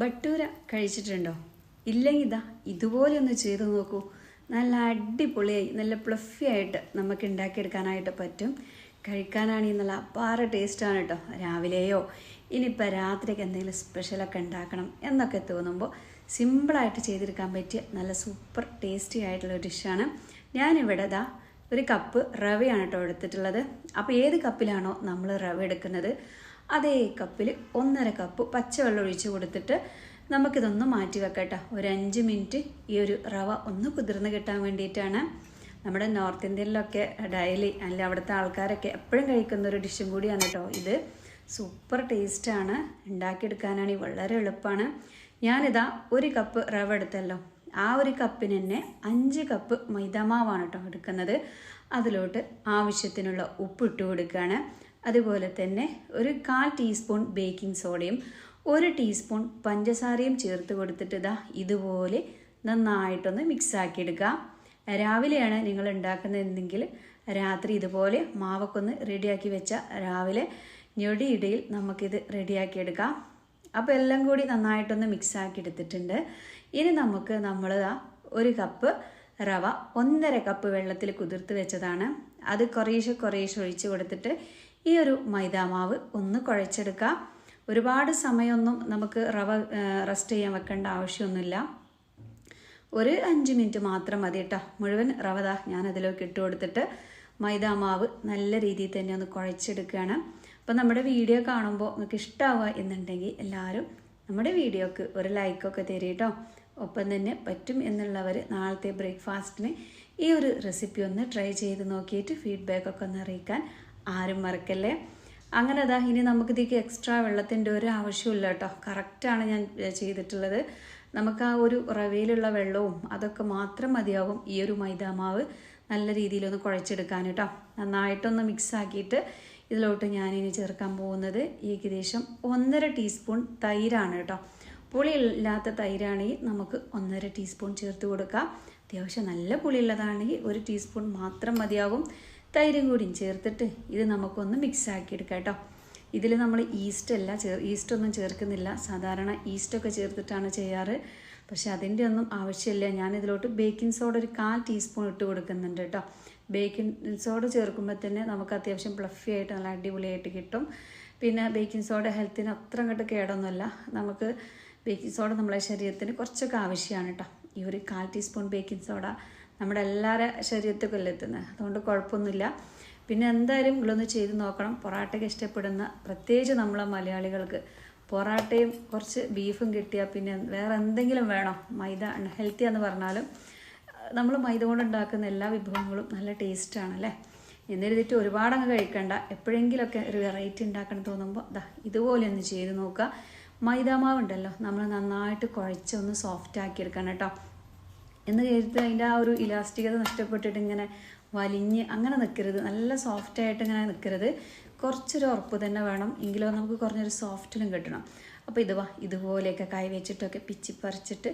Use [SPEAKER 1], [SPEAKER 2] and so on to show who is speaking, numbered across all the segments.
[SPEAKER 1] ബട്ടൂര കഴിച്ചിട്ടുണ്ടോ ഇല്ലെങ്കിൽ ഇതാ ഇതുപോലെ ഒന്ന് ചെയ്ത് നോക്കൂ നല്ല അടിപൊളിയായി നല്ല പ്ലഫി ആയിട്ട് നമുക്ക് ഉണ്ടാക്കിയെടുക്കാനായിട്ട് പറ്റും കഴിക്കാനാണെങ്കിൽ നല്ല അപ്പാറ ടേസ്റ്റാണ് കേട്ടോ രാവിലെയോ ഇനിയിപ്പോൾ രാത്രിക്ക് എന്തെങ്കിലും സ്പെഷ്യലൊക്കെ ഉണ്ടാക്കണം എന്നൊക്കെ തോന്നുമ്പോൾ സിമ്പിളായിട്ട് ചെയ്തെടുക്കാൻ പറ്റിയ നല്ല സൂപ്പർ ടേസ്റ്റി ആയിട്ടുള്ള ഒരു ഡിഷാണ് ഞാനിവിടെ ഇതാ ഒരു കപ്പ് റവയാണ് കേട്ടോ എടുത്തിട്ടുള്ളത് അപ്പോൾ ഏത് കപ്പിലാണോ നമ്മൾ റവ എടുക്കുന്നത് അതേ കപ്പിൽ ഒന്നര കപ്പ് പച്ചവെള്ളം ഒഴിച്ച് കൊടുത്തിട്ട് നമുക്കിതൊന്ന് മാറ്റി വെക്കട്ടെ ഒരു അഞ്ച് മിനിറ്റ് ഈ ഒരു റവ ഒന്ന് കുതിർന്ന് കിട്ടാൻ വേണ്ടിയിട്ടാണ് നമ്മുടെ നോർത്ത് ഇന്ത്യയിലൊക്കെ ഡയലി അല്ല അവിടുത്തെ ആൾക്കാരൊക്കെ എപ്പോഴും കഴിക്കുന്ന ഒരു ഡിഷും കൂടിയാണ് കേട്ടോ ഇത് സൂപ്പർ ടേസ്റ്റാണ് ഉണ്ടാക്കിയെടുക്കാനാണ് വളരെ എളുപ്പമാണ് ഞാനിതാ ഒരു കപ്പ് റവ എടുത്തല്ലോ ആ ഒരു കപ്പിന് തന്നെ അഞ്ച് കപ്പ് മൈദമാവാണ് കേട്ടോ എടുക്കുന്നത് അതിലോട്ട് ആവശ്യത്തിനുള്ള ഉപ്പിട്ട് കൊടുക്കുകയാണ് അതുപോലെ തന്നെ ഒരു കാൽ ടീസ്പൂൺ ബേക്കിംഗ് സോഡയും ഒരു ടീസ്പൂൺ പഞ്ചസാരയും ചേർത്ത് കൊടുത്തിട്ട് ഇതാ ഇതുപോലെ നന്നായിട്ടൊന്ന് മിക്സ് രാവിലെയാണ് നിങ്ങൾ ഉണ്ടാക്കുന്നതെങ്കിൽ രാത്രി ഇതുപോലെ മാവൊക്കെ ഒന്ന് റെഡിയാക്കി വെച്ചാൽ രാവിലെ ഞൊടിയിടയിൽ നമുക്കിത് റെഡിയാക്കിയെടുക്കാം അപ്പോൾ എല്ലാം കൂടി നന്നായിട്ടൊന്ന് മിക്സ് ആക്കി എടുത്തിട്ടുണ്ട് ഇനി നമുക്ക് നമ്മൾ ഒരു കപ്പ് റവ ഒന്നര കപ്പ് വെള്ളത്തിൽ കുതിർത്ത് വെച്ചതാണ് അത് കുറേശ്ശെ കുറേശ്ശെ ഒഴിച്ച് കൊടുത്തിട്ട് ഈ ഒരു മൈദാമാവ് ഒന്ന് കുഴച്ചെടുക്കുക ഒരുപാട് സമയമൊന്നും നമുക്ക് റവ റെസ്റ്റ് ചെയ്യാൻ വെക്കേണ്ട ആവശ്യമൊന്നുമില്ല ഒരു അഞ്ച് മിനിറ്റ് മാത്രം മതി കേട്ടോ മുഴുവൻ റവത അതിലേക്ക് ഇട്ട് കൊടുത്തിട്ട് മൈദ മാവ് നല്ല രീതിയിൽ തന്നെ ഒന്ന് കുഴച്ചെടുക്കുകയാണ് അപ്പോൾ നമ്മുടെ വീഡിയോ കാണുമ്പോൾ നിങ്ങൾക്ക് ഇഷ്ടമാവുക എന്നുണ്ടെങ്കിൽ എല്ലാവരും നമ്മുടെ വീഡിയോക്ക് ഒരു ലൈക്കൊക്കെ തരും കേട്ടോ ഒപ്പം തന്നെ പറ്റും എന്നുള്ളവർ നാളത്തെ ബ്രേക്ക്ഫാസ്റ്റിന് ഈ ഒരു റെസിപ്പി ഒന്ന് ട്രൈ ചെയ്ത് നോക്കിയിട്ട് ഫീഡ്ബാക്കൊക്കെ ഒന്ന് അറിയിക്കാൻ ആരും മറക്കല്ലേ അങ്ങനെ അതാ ഇനി നമുക്കിതേക്ക് എക്സ്ട്രാ വെള്ളത്തിൻ്റെ ഒരു ആവശ്യമില്ല കേട്ടോ കറക്റ്റാണ് ഞാൻ ചെയ്തിട്ടുള്ളത് നമുക്ക് ആ ഒരു റവയിലുള്ള വെള്ളവും അതൊക്കെ മാത്രം മതിയാവും ഈ ഒരു മൈദാമാവ് നല്ല രീതിയിലൊന്ന് കുഴച്ചെടുക്കാൻ കേട്ടോ നന്നായിട്ടൊന്ന് മിക്സ് ആക്കിയിട്ട് ഇതിലോട്ട് ഞാനിനി ചേർക്കാൻ പോകുന്നത് ഏകദേശം ഒന്നര ടീസ്പൂൺ തൈരാണ് കേട്ടോ പുളി ഇല്ലാത്ത തൈരാണെങ്കിൽ നമുക്ക് ഒന്നര ടീസ്പൂൺ ചേർത്ത് കൊടുക്കാം അത്യാവശ്യം നല്ല പുളിയുള്ളതാണെങ്കിൽ ഒരു ടീസ്പൂൺ മാത്രം മതിയാകും തൈരും കൂടിയും ചേർത്തിട്ട് ഇത് നമുക്കൊന്ന് മിക്സ് ആക്കിയെടുക്കാം കേട്ടോ ഇതിൽ നമ്മൾ ഈസ്റ്റ് അല്ല ചേർ ഈസ്റ്റ് ഒന്നും ചേർക്കുന്നില്ല സാധാരണ ഈസ്റ്റൊക്കെ ചേർത്തിട്ടാണ് ചെയ്യാറ് പക്ഷെ അതിൻ്റെ ഒന്നും ആവശ്യമില്ല ഞാനിതിലോട്ട് ബേക്കിംഗ് സോഡ ഒരു കാൽ ടീസ്പൂൺ ഇട്ട് കൊടുക്കുന്നുണ്ട് കേട്ടോ ബേക്കിംഗ് സോഡ ചേർക്കുമ്പോൾ തന്നെ നമുക്ക് അത്യാവശ്യം ഫ്ലഫി ആയിട്ട് നല്ല അടിപൊളിയായിട്ട് കിട്ടും പിന്നെ ബേക്കിംഗ് സോഡ ഹെൽത്തിന് അത്ര അങ്ങോട്ട് കേടൊന്നുമല്ല നമുക്ക് ബേക്കിംഗ് സോഡ നമ്മളെ ശരീരത്തിന് കുറച്ചൊക്കെ ആവശ്യമാണ് കേട്ടോ ഈ ഒരു കാൽ ടീസ്പൂൺ ബേക്കിംഗ് സോഡ നമ്മുടെ എല്ലാവരുടെ ശരീരത്തേക്കല്ലേ എത്തുന്നത് അതുകൊണ്ട് കുഴപ്പമൊന്നുമില്ല പിന്നെ എന്തായാലും ഇങ്ങളൊന്ന് ചെയ്ത് നോക്കണം പൊറാട്ടയ്ക്ക് ഇഷ്ടപ്പെടുന്ന പ്രത്യേകിച്ച് നമ്മളെ മലയാളികൾക്ക് പൊറാട്ടയും കുറച്ച് ബീഫും കിട്ടിയാൽ പിന്നെ വേറെ എന്തെങ്കിലും വേണം മൈദ ഹെൽത്തി എന്ന് പറഞ്ഞാലും നമ്മൾ മൈദ കൊണ്ട് ഉണ്ടാക്കുന്ന എല്ലാ വിഭവങ്ങളും നല്ല ടേസ്റ്റാണ് അല്ലേ എന്നിരുന്നിട്ട് ഒരുപാടങ്ങ് അങ്ങ് കഴിക്കണ്ട എപ്പോഴെങ്കിലുമൊക്കെ ഒരു വെറൈറ്റി ഉണ്ടാക്കണം തോന്നുമ്പോൾ ദാ ഇതുപോലെ ഒന്ന് ചെയ്ത് നോക്കുക മൈദാമാവ് ഉണ്ടല്ലോ നമ്മൾ നന്നായിട്ട് കുഴച്ചൊന്ന് ഒന്ന് സോഫ്റ്റ് ആക്കിയെടുക്കണം കേട്ടോ എന്ന് കരുതി അതിൻ്റെ ആ ഒരു ഇലാസ്റ്റികത നഷ്ടപ്പെട്ടിട്ട് ഇങ്ങനെ വലിഞ്ഞ് അങ്ങനെ നിൽക്കരുത് നല്ല സോഫ്റ്റായിട്ട് ഇങ്ങനെ നിൽക്കരുത് കുറച്ചൊരു ഉറപ്പ് തന്നെ വേണം എങ്കിലോ നമുക്ക് കുറഞ്ഞൊരു സോഫ്റ്റിലും കിട്ടണം അപ്പോൾ ഇതുവാ ഇതുപോലെയൊക്കെ കൈ വെച്ചിട്ടൊക്കെ പിച്ചി പറിച്ചിട്ട്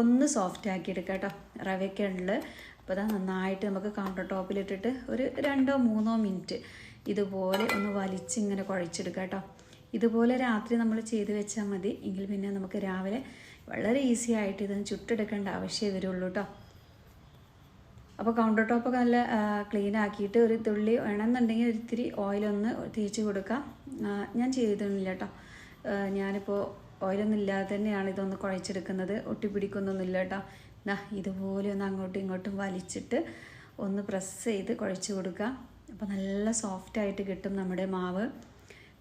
[SPEAKER 1] ഒന്ന് സോഫ്റ്റ് ആക്കി എടുക്കുക കേട്ടോ റവയൊക്കെ ഉണ്ട് അപ്പോൾ അതാ നന്നായിട്ട് നമുക്ക് കൗണ്ടർ ടോപ്പിലിട്ടിട്ട് ഒരു രണ്ടോ മൂന്നോ മിനിറ്റ് ഇതുപോലെ ഒന്ന് വലിച്ചിങ്ങനെ കുഴച്ചെടുക്കുക കേട്ടോ ഇതുപോലെ രാത്രി നമ്മൾ ചെയ്ത് വെച്ചാൽ മതി എങ്കിൽ പിന്നെ നമുക്ക് രാവിലെ വളരെ ഈസി ആയിട്ട് ഇതൊന്ന് ചുട്ടെടുക്കേണ്ട ആവശ്യമേ വരുള്ളൂ കേട്ടോ അപ്പോൾ കൗണ്ടർ ടോപ്പൊക്കെ നല്ല ക്ലീൻ ആക്കിയിട്ട് ഒരു തുള്ളി വേണമെന്നുണ്ടെങ്കിൽ ഒരിത്തിരി ഓയിലൊന്ന് തേച്ച് കൊടുക്കാം ഞാൻ ചെയ്തിട്ടില്ല കേട്ടോ ഞാനിപ്പോൾ ഓയിലൊന്നും ഇല്ലാതെ തന്നെയാണ് ഇതൊന്ന് കുഴച്ചെടുക്കുന്നത് ഒട്ടിപ്പിടിക്കുന്നൊന്നുമില്ല കേട്ടോ ദാ ഇതുപോലെ ഒന്ന് അങ്ങോട്ടും ഇങ്ങോട്ടും വലിച്ചിട്ട് ഒന്ന് പ്രസ് ചെയ്ത് കുഴച്ച് കൊടുക്കുക അപ്പോൾ നല്ല സോഫ്റ്റായിട്ട് കിട്ടും നമ്മുടെ മാവ്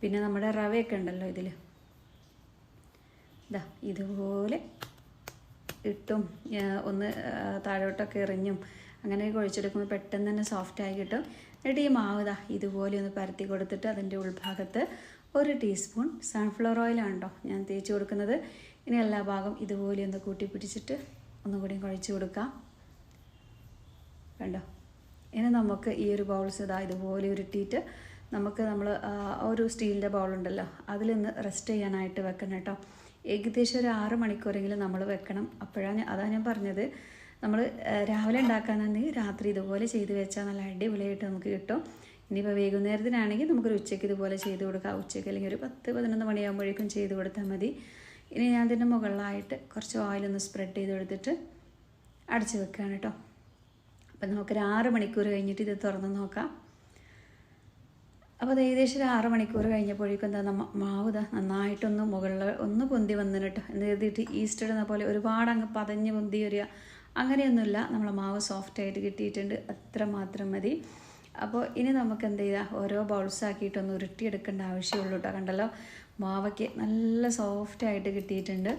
[SPEAKER 1] പിന്നെ നമ്മുടെ റവയൊക്കെ ഉണ്ടല്ലോ ഇതിൽ ഇതാ ഇതുപോലെ ഇട്ടും ഒന്ന് താഴോട്ടൊക്കെ എറിഞ്ഞും അങ്ങനെ കുഴിച്ചെടുക്കുമ്പോൾ പെട്ടെന്ന് തന്നെ സോഫ്റ്റ് ആയി കിട്ടും എന്നിട്ട് ഈ മാവ് ഇതാ ഇതുപോലെ ഒന്ന് പരത്തി കൊടുത്തിട്ട് അതിൻ്റെ ഉൾഭാഗത്ത് ഒരു ടീസ്പൂൺ സൺഫ്ലവർ ഓയിലാണ് ഞാൻ തേച്ച് കൊടുക്കുന്നത് ഇനി എല്ലാ ഭാഗം ഇതുപോലെ ഒന്ന് കൂട്ടി പിടിച്ചിട്ട് ഒന്നുകൂടി കുഴച്ച് കൊടുക്കാം കണ്ടോ ഇനി നമുക്ക് ഈ ഒരു ബൗൾസ് ഇതാ ഇതുപോലെ ഉരുട്ടിയിട്ട് നമുക്ക് നമ്മൾ ഒരു സ്റ്റീലിൻ്റെ ബൗളുണ്ടല്ലോ അതിലൊന്ന് റെസ്റ്റ് ചെയ്യാനായിട്ട് വെക്കണം കേട്ടോ ഏകദേശം ഒരു ആറ് മണിക്കൂറെങ്കിലും നമ്മൾ വെക്കണം അപ്പോഴാണ് അതാണ് ഞാൻ പറഞ്ഞത് നമ്മൾ രാവിലെ ഉണ്ടാക്കാനാണെങ്കിൽ രാത്രി ഇതുപോലെ ചെയ്ത് വെച്ചാൽ നല്ല അടിപൊളിയായിട്ട് നമുക്ക് കിട്ടും ഇനിയിപ്പോൾ വൈകുന്നേരത്തിനാണെങ്കിൽ നമുക്കൊരു ഉച്ചയ്ക്ക് ഇതുപോലെ ചെയ്ത് കൊടുക്കാം ഉച്ചയ്ക്ക് അല്ലെങ്കിൽ ഒരു പത്ത് പതിനൊന്ന് മണിയാകുമ്പോഴേക്കും ചെയ്ത് കൊടുത്താൽ മതി ഇനി ഞാൻ ഇതിൻ്റെ മുകളിലായിട്ട് കുറച്ച് ഓയിലൊന്ന് സ്പ്രെഡ് ചെയ്ത് കൊടുത്തിട്ട് അടച്ച് വെക്കുകയാണ് കേട്ടോ അപ്പം നമുക്കൊരു ആറ് മണിക്കൂർ കഴിഞ്ഞിട്ട് ഇത് തുറന്ന് നോക്കാം അപ്പോൾ അത് ഏകദേശം ഒരു ആറ് മണിക്കൂർ കഴിഞ്ഞപ്പോഴേക്കും എന്താ നമ്മ മാവ് നന്നായിട്ടൊന്ന് മുകളിൽ ഒന്ന് പൊന്തി വന്നിട്ട് എന്ത് ചെയ്തിട്ട് ഈസ്റ്റർ എന്ന പോലെ ഒരുപാട് അങ്ങ് പതഞ്ഞ് പൊന്തി വരിക അങ്ങനെയൊന്നുമില്ല നമ്മളെ മാവ് സോഫ്റ്റായിട്ട് കിട്ടിയിട്ടുണ്ട് അത്ര മാത്രം മതി അപ്പോൾ ഇനി നമുക്ക് എന്ത് ചെയ്യുക ഓരോ ബൗൾസ് ആക്കിയിട്ടൊന്ന് ഉരുട്ടിയെടുക്കേണ്ട ആവശ്യമുള്ളൂ കേട്ടോ കണ്ടല്ലോ മാവയ്ക്ക് നല്ല സോഫ്റ്റായിട്ട് കിട്ടിയിട്ടുണ്ട്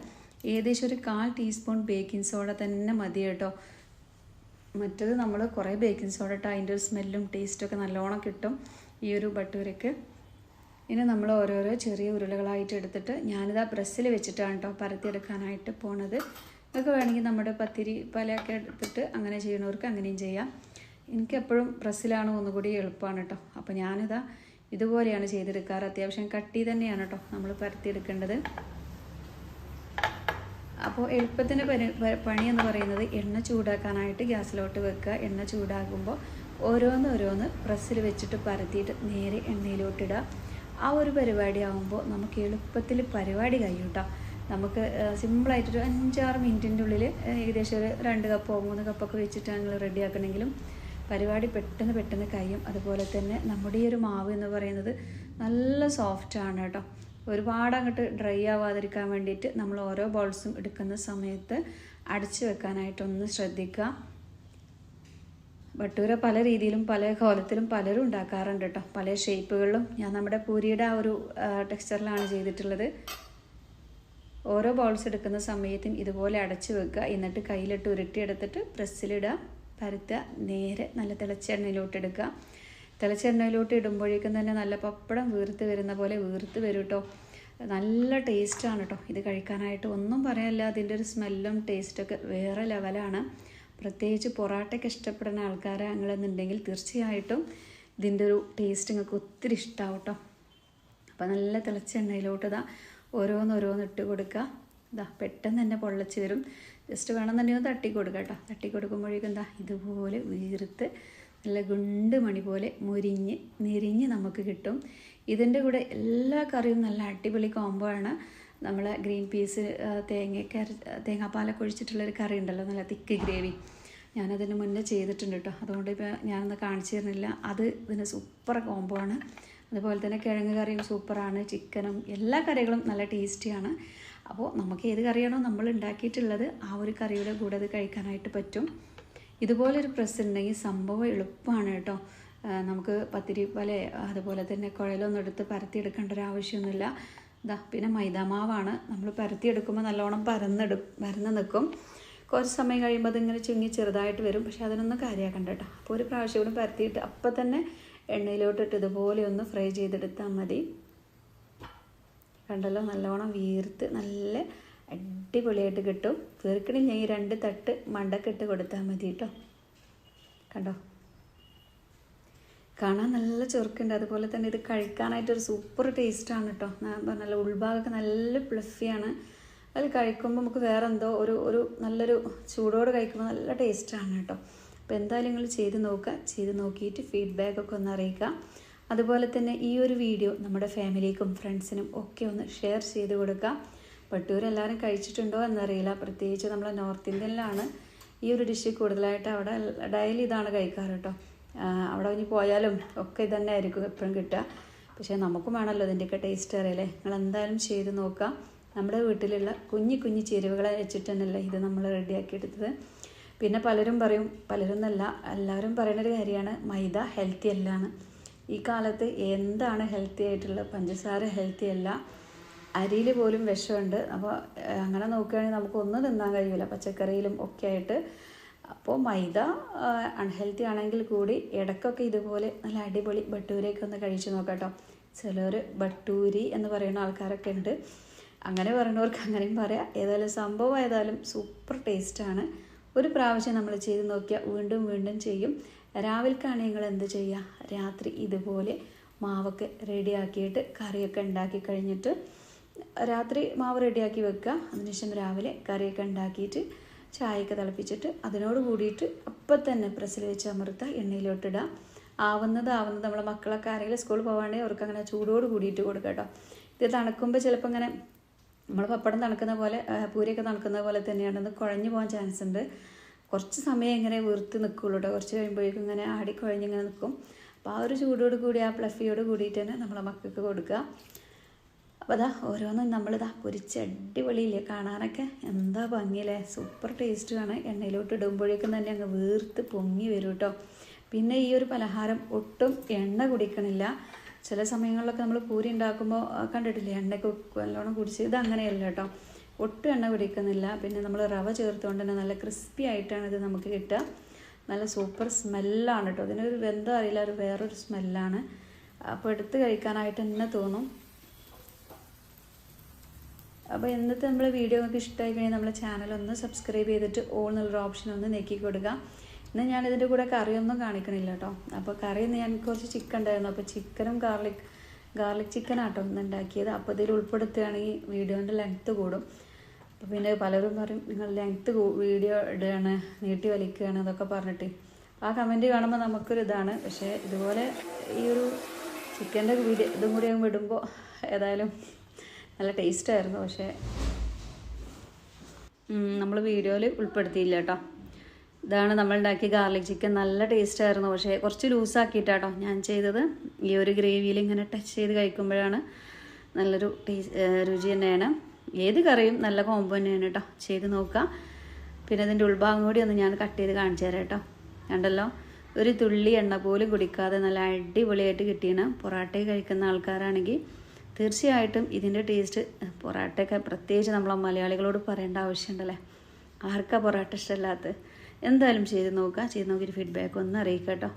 [SPEAKER 1] ഏകദേശം ഒരു കാൽ ടീസ്പൂൺ ബേക്കിംഗ് സോഡ തന്നെ മതി കേട്ടോ മറ്റത് നമ്മൾ കുറേ ബേക്കിംഗ് സോഡ ഇട്ട് അതിൻ്റെ ഒരു സ്മെല്ലും ടേസ്റ്റൊക്കെ നല്ലോണം കിട്ടും ഈ ഒരു ബട്ടൂരയ്ക്ക് ഇനി നമ്മൾ ഓരോരോ ചെറിയ ഉരുളകളായിട്ട് എടുത്തിട്ട് ഞാനിതാ പ്രസ്സിൽ വെച്ചിട്ടാണ് കേട്ടോ പരത്തിയെടുക്കാനായിട്ട് പോണത് നിങ്ങൾക്ക് വേണമെങ്കിൽ നമ്മുടെ പത്തിരി പലയൊക്കെ എടുത്തിട്ട് അങ്ങനെ ചെയ്യണവർക്ക് അങ്ങനെയും ചെയ്യാം എനിക്കെപ്പോഴും പ്രസ്സിലാണ് ഒന്നുകൂടി എളുപ്പമാണ് കേട്ടോ അപ്പോൾ ഞാനിതാ ഇതുപോലെയാണ് ചെയ്തെടുക്കാറ് അത്യാവശ്യം കട്ടി തന്നെയാണ് കേട്ടോ നമ്മൾ പരത്തിയെടുക്കേണ്ടത് അപ്പോൾ എളുപ്പത്തിൻ്റെ പണി എന്ന് പറയുന്നത് എണ്ണ ചൂടാക്കാനായിട്ട് ഗ്യാസിലോട്ട് വെക്കുക എണ്ണ ചൂടാകുമ്പോൾ ഓരോന്ന് ഓരോന്ന് പ്രസ്സിൽ വെച്ചിട്ട് പരത്തിയിട്ട് നേരെ എണ്ണയിലോട്ടിടുക ആ ഒരു പരിപാടി ആകുമ്പോൾ നമുക്ക് എളുപ്പത്തിൽ പരിപാടി കഴിയൂട്ടോ നമുക്ക് സിമ്പിളായിട്ടൊരു അഞ്ചാറ് മിനിറ്റിൻ്റെ ഉള്ളിൽ ഏകദേശം ഒരു രണ്ട് കപ്പോ മൂന്ന് കപ്പൊക്കെ വെച്ചിട്ട് ഞങ്ങൾ റെഡിയാക്കണമെങ്കിലും പരിപാടി പെട്ടെന്ന് പെട്ടെന്ന് കഴിയും അതുപോലെ തന്നെ നമ്മുടെ ഈ ഒരു മാവ് എന്ന് പറയുന്നത് നല്ല സോഫ്റ്റാണ് കേട്ടോ ഒരുപാട് അങ്ങോട്ട് ഡ്രൈ ആവാതിരിക്കാൻ വേണ്ടിയിട്ട് നമ്മൾ ഓരോ ബോൾസും എടുക്കുന്ന സമയത്ത് അടച്ചു വെക്കാനായിട്ടൊന്ന് ശ്രദ്ധിക്കുക ഭട്ടൂര പല രീതിയിലും പല കോലത്തിലും പലരും ഉണ്ടാക്കാറുണ്ട് കേട്ടോ പല ഷേപ്പുകളിലും ഞാൻ നമ്മുടെ പൂരിയുടെ ആ ഒരു ടെക്സ്ചറിലാണ് ചെയ്തിട്ടുള്ളത് ഓരോ ബോൾസ് എടുക്കുന്ന സമയത്തും ഇതുപോലെ അടച്ചു വെക്കുക എന്നിട്ട് കയ്യിലിട്ട് ഉരുട്ടിയെടുത്തിട്ട് പ്രസ്സിലിടുക പരത്തുക നേരെ നല്ല തിളച്ചെണ്ണയിലോട്ട് എടുക്കുക തിളച്ചെണ്ണയിലോട്ട് ഇടുമ്പോഴേക്കും തന്നെ നല്ല പപ്പടം വീർത്ത് വരുന്ന പോലെ വീർത്ത് വരും കേട്ടോ നല്ല ടേസ്റ്റാണ് കേട്ടോ ഇത് കഴിക്കാനായിട്ട് ഒന്നും പറയാനില്ല അതിൻ്റെ ഒരു സ്മെല്ലും ടേസ്റ്റൊക്കെ വേറെ ലെവലാണ് പ്രത്യേകിച്ച് പൊറാട്ടയ്ക്ക് ഇഷ്ടപ്പെടുന്ന ആൾക്കാരാണെന്നുണ്ടെങ്കിൽ തീർച്ചയായിട്ടും ഇതിൻ്റെ ഒരു ടേസ്റ്റ് നിങ്ങൾക്ക് ഒത്തിരി ഇഷ്ടമാവും കേട്ടോ അപ്പോൾ നല്ല തിളച്ച എണ്ണയിലോട്ട് ഇതാ ഓരോന്ന് ഇട്ട് കൊടുക്കുക ഇതാ പെട്ടെന്ന് തന്നെ പൊള്ളച്ച് വരും ജസ്റ്റ് വേണമെന്നുണ്ടെങ്കിൽ ഒന്ന് തട്ടി കൊടുക്കുക കേട്ടോ തട്ടി കൊടുക്കുമ്പോഴേക്കും എന്താ ഇതുപോലെ വീർത്ത് നല്ല ഗുണ്ട് മണി പോലെ മുരിഞ്ഞ് നിരിഞ്ഞ് നമുക്ക് കിട്ടും ഇതിൻ്റെ കൂടെ എല്ലാ കറിയും നല്ല അടിപൊളി കോംബോ ആണ് നമ്മൾ ഗ്രീൻ പീസ് തേങ്ങയൊക്കെ തേങ്ങാപ്പാലൊക്കെ ഒഴിച്ചിട്ടുള്ളൊരു കറി ഉണ്ടല്ലോ നല്ല തിക്ക് ഗ്രേവി ഞാനതിന് മുന്നേ ചെയ്തിട്ടുണ്ട് കേട്ടോ അതുകൊണ്ട് ഇപ്പോൾ ഞാനൊന്ന് കാണിച്ചു തരുന്നില്ല അത് ഇതിന് സൂപ്പർ കോംബോ ആണ് അതുപോലെ തന്നെ കിഴങ്ങ് കറിയും സൂപ്പറാണ് ചിക്കനും എല്ലാ കറികളും നല്ല ടേസ്റ്റിയാണ് അപ്പോൾ നമുക്ക് ഏത് കറിയാണോ നമ്മൾ ഉണ്ടാക്കിയിട്ടുള്ളത് ആ ഒരു കറിയുടെ കൂടെ അത് കഴിക്കാനായിട്ട് പറ്റും ഇതുപോലൊരു പ്രസ് ഉണ്ടെങ്കിൽ സംഭവം എളുപ്പമാണ് കേട്ടോ നമുക്ക് പത്തിരി പോലെ അതുപോലെ തന്നെ കുഴലൊന്നും എടുത്ത് പരത്തിയെടുക്കേണ്ട ഒരു ആവശ്യമൊന്നുമില്ല ഇതാ പിന്നെ മൈദാമാവാണ് നമ്മൾ പരത്തിയെടുക്കുമ്പോൾ നല്ലോണം പരന്നെടു പരന്ന് നിൽക്കും കുറച്ച് സമയം കഴിയുമ്പോൾ അതിങ്ങനെ ചുങ്ങി ചെറുതായിട്ട് വരും പക്ഷേ അതിനൊന്നും കാര്യമാക്കണ്ട കേട്ടോ അപ്പോൾ ഒരു പ്രാവശ്യം കൂടി പരത്തിയിട്ട് അപ്പം തന്നെ എണ്ണയിലോട്ടിട്ട് ഇതുപോലെ ഒന്ന് ഫ്രൈ ചെയ്തെടുത്താൽ മതി കണ്ടല്ലോ നല്ലോണം വീർത്ത് നല്ല അടിപൊളിയായിട്ട് കിട്ടും ഞാൻ ഈ രണ്ട് തട്ട് മണ്ടക്കിട്ട് കൊടുത്താൽ മതി കേട്ടോ കണ്ടോ കാണാൻ നല്ല ചെറുക്കുണ്ട് അതുപോലെ തന്നെ ഇത് കഴിക്കാനായിട്ടൊരു സൂപ്പർ ടേസ്റ്റാണ് കേട്ടോ ഞാൻ പറഞ്ഞ ഉൾഭാഗമൊക്കെ നല്ല പ്ലഫിയാണ് അതിൽ കഴിക്കുമ്പോൾ നമുക്ക് വേറെ എന്തോ ഒരു ഒരു നല്ലൊരു ചൂടോട് കഴിക്കുമ്പോൾ നല്ല ടേസ്റ്റാണ് കേട്ടോ അപ്പോൾ എന്തായാലും നിങ്ങൾ ചെയ്ത് നോക്കുക ചെയ്ത് നോക്കിയിട്ട് ഫീഡ്ബാക്കൊക്കെ ഒന്ന് അറിയിക്കുക അതുപോലെ തന്നെ ഈ ഒരു വീഡിയോ നമ്മുടെ ഫാമിലിക്കും ഫ്രണ്ട്സിനും ഒക്കെ ഒന്ന് ഷെയർ ചെയ്ത് കൊടുക്കുക പട്ടൂർ എല്ലാവരും കഴിച്ചിട്ടുണ്ടോ എന്നറിയില്ല പ്രത്യേകിച്ച് നമ്മൾ നോർത്ത് ഇന്ത്യയിലാണ് ഈ ഒരു ഡിഷ് കൂടുതലായിട്ട് അവിടെ ഡയലി ഇതാണ് കഴിക്കാറ് കേട്ടോ അവിടെ ഇനി പോയാലും ഒക്കെ ഇതന്നെ ആയിരിക്കും എപ്പോഴും കിട്ടുക പക്ഷേ നമുക്കും വേണമല്ലോ ഇതിൻ്റെയൊക്കെ ടേസ്റ്റ് അറിയല്ലേ നിങ്ങൾ എന്തായാലും ചെയ്ത് നോക്കാം നമ്മുടെ വീട്ടിലുള്ള കുഞ്ഞു കുഞ്ഞു ചേരുവകളെ വെച്ചിട്ട് ഇത് നമ്മൾ റെഡിയാക്കി എടുത്തത് പിന്നെ പലരും പറയും പലരും എന്നല്ല എല്ലാവരും പറയുന്നൊരു കാര്യമാണ് മൈദ ഹെൽത്തി അല്ലാണ് ഈ കാലത്ത് എന്താണ് ഹെൽത്തി ആയിട്ടുള്ള പഞ്ചസാര ഹെൽത്തി അല്ല അരിയിൽ പോലും വിഷമുണ്ട് അപ്പോൾ അങ്ങനെ നോക്കുകയാണെങ്കിൽ നമുക്കൊന്നും തിന്നാൻ കഴിയില്ല പച്ചക്കറിയിലും ഒക്കെ ആയിട്ട് അപ്പോൾ മൈദ അൺഹെൽത്തി ആണെങ്കിൽ കൂടി ഇടയ്ക്കൊക്കെ ഇതുപോലെ നല്ല അടിപൊളി ബട്ടൂരിയൊക്കെ ഒന്ന് കഴിച്ചു നോക്കാം ചിലർ ബട്ടൂരി എന്ന് പറയുന്ന ആൾക്കാരൊക്കെ ഉണ്ട് അങ്ങനെ പറയുന്നവർക്ക് അങ്ങനെയും പറയാം ഏതായാലും സംഭവം ആയതായാലും സൂപ്പർ ടേസ്റ്റാണ് ഒരു പ്രാവശ്യം നമ്മൾ ചെയ്ത് നോക്കിയാൽ വീണ്ടും വീണ്ടും ചെയ്യും രാവിലേക്കാണ് നിങ്ങൾ എന്ത് ചെയ്യുക രാത്രി ഇതുപോലെ മാവൊക്കെ റെഡിയാക്കിയിട്ട് കറിയൊക്കെ ഉണ്ടാക്കി കഴിഞ്ഞിട്ട് രാത്രി മാവ് റെഡിയാക്കി വെക്കുക അതിനുശേഷം രാവിലെ കറിയൊക്കെ ഉണ്ടാക്കിയിട്ട് ചായയൊക്കെ തിളപ്പിച്ചിട്ട് അതിനോട് കൂടിയിട്ട് അപ്പം തന്നെ പ്രസിൽ വെച്ച് അമർത്ത എണ്ണയിലോട്ടിടാം ആവുന്നത് ആവുന്നത് നമ്മളെ മക്കളൊക്കെ ആരെങ്കിലും സ്കൂളിൽ പോകാണ്ടെങ്കിൽ അവർക്ക് അങ്ങനെ ചൂടോട് കൂടിയിട്ട് കൊടുക്കുക കേട്ടോ ഇത് തണുക്കുമ്പോൾ ചിലപ്പോൾ ഇങ്ങനെ നമ്മൾ പപ്പടം തണുക്കുന്ന പോലെ പൂരിയൊക്കെ തണുക്കുന്ന പോലെ തന്നെയാണ് ഒന്ന് കുഴഞ്ഞു പോകാൻ ചാൻസ് ഉണ്ട് കുറച്ച് സമയം ഇങ്ങനെ വീർത്ത് നിൽക്കുള്ളൂ കേട്ടോ കുറച്ച് കഴിയുമ്പോഴേക്കും ഇങ്ങനെ ആടി കുഴഞ്ഞിങ്ങനെ നിൽക്കും അപ്പോൾ ആ ഒരു ചൂടോട് കൂടി ആ പ്ലഫിയോട് കൂടിയിട്ട് തന്നെ നമ്മളെ മക്കൾക്ക് കൊടുക്കുക അപ്പോൾ അതാ ഓരോന്നും നമ്മളിതാ പൊരിച്ച് അടിപൊളിയില്ലേ കാണാനൊക്കെ എന്താ ഭംഗിയല്ലേ സൂപ്പർ ആണ് എണ്ണയിലോട്ട് ഇടുമ്പോഴേക്കും തന്നെ അങ്ങ് വീർത്ത് പൊങ്ങി വരും കേട്ടോ പിന്നെ ഈ ഒരു പലഹാരം ഒട്ടും എണ്ണ കുടിക്കണില്ല ചില സമയങ്ങളിലൊക്കെ നമ്മൾ പൂരി ഉണ്ടാക്കുമ്പോൾ കണ്ടിട്ടില്ലേ എണ്ണയ്ക്ക് നല്ലോണം കുടിച്ച് ഇത് അങ്ങനെയല്ല കേട്ടോ ഒട്ടും എണ്ണ കുടിക്കുന്നില്ല പിന്നെ നമ്മൾ റവ ചേർത്തുകൊണ്ട് തന്നെ നല്ല ക്രിസ്പി ആയിട്ടാണ് ഇത് നമുക്ക് കിട്ടുക നല്ല സൂപ്പർ സ്മെല്ലാണ് കേട്ടോ അതിനൊരു ബന്ധം അറിയില്ല ഒരു വേറൊരു സ്മെല്ലാണ് അപ്പോൾ എടുത്ത് കഴിക്കാനായിട്ട് തന്നെ തോന്നും അപ്പോൾ ഇന്നത്തെ നമ്മൾ വീഡിയോ നിങ്ങൾക്ക് ഇഷ്ടമായി കഴിഞ്ഞാൽ നമ്മുടെ ചാനൽ ഒന്ന് സബ്സ്ക്രൈബ് ചെയ്തിട്ട് ഓൾ എന്നുള്ളൊരു ഓപ്ഷൻ ഒന്ന് നെക്കി കൊടുക്കുക എന്നാൽ ഇതിൻ്റെ കൂടെ കറിയൊന്നും കാണിക്കണില്ല കേട്ടോ അപ്പോൾ കറി ഒന്ന് ഞാൻ കുറച്ച് ചിക്കൻ ഉണ്ടായിരുന്നു അപ്പോൾ ചിക്കനും ഗാർലിക് ഗാർലിക് ചിക്കനാട്ടോ ഒന്ന് ഉണ്ടാക്കിയത് അപ്പോൾ ഇതിൽ ഉൾപ്പെടുത്തുകയാണെങ്കിൽ വീഡിയോൻ്റെ ലെങ്ത്ത് കൂടും അപ്പോൾ പിന്നെ പലരും പറയും നിങ്ങൾ ലെങ്ത്ത് വീഡിയോ ഇടുകയാണ് നീട്ടി വലിക്കുകയാണ് എന്നൊക്കെ പറഞ്ഞിട്ട് ആ കമൻറ്റ് കാണുമ്പോൾ നമുക്കൊരു ഇതാണ് പക്ഷേ ഇതുപോലെ ഈ ഒരു ചിക്കൻ്റെ വീഡിയോ ഇതും കൂടി അങ്ങ് വിടുമ്പോൾ ഏതായാലും നല്ല ടേസ്റ്റായിരുന്നു പക്ഷേ നമ്മൾ വീഡിയോയിൽ ഉൾപ്പെടുത്തിയില്ല കേട്ടോ ഇതാണ് നമ്മൾ ഉണ്ടാക്കിയ ഗാർലിക് ചിക്കൻ നല്ല ടേസ്റ്റായിരുന്നു പക്ഷേ കുറച്ച് ലൂസാക്കിയിട്ടാട്ടോ ഞാൻ ചെയ്തത് ഈ ഒരു ഗ്രേവിയിൽ ഇങ്ങനെ ടച്ച് ചെയ്ത് കഴിക്കുമ്പോഴാണ് നല്ലൊരു ടേസ്റ്റ് രുചി തന്നെയാണ് ഏത് കറിയും നല്ല കോംബോ തന്നെയാണ് കേട്ടോ ചെയ്ത് നോക്കുക പിന്നെ അതിൻ്റെ ഉൾഭാഗം കൂടി ഒന്ന് ഞാൻ കട്ട് ചെയ്ത് കാണിച്ചു തരാം കേട്ടോ കണ്ടല്ലോ ഒരു തുള്ളി എണ്ണ പോലും കുടിക്കാതെ നല്ല അടിപൊളിയായിട്ട് കിട്ടിയാണ് പൊറാട്ട കഴിക്കുന്ന ആൾക്കാരാണെങ്കിൽ തീർച്ചയായിട്ടും ഇതിൻ്റെ ടേസ്റ്റ് പൊറാട്ടയൊക്കെ പ്രത്യേകിച്ച് നമ്മളെ മലയാളികളോട് പറയേണ്ട ആവശ്യമുണ്ടല്ലേ ആർക്കാ പൊറാട്ട ഇഷ്ടമല്ലാത്ത എന്തായാലും ചെയ്ത് നോക്കുക ചെയ്ത് നോക്കിയിട്ട് ഫീഡ്ബാക്ക് ഒന്ന് അറിയിക്കാം കേട്ടോ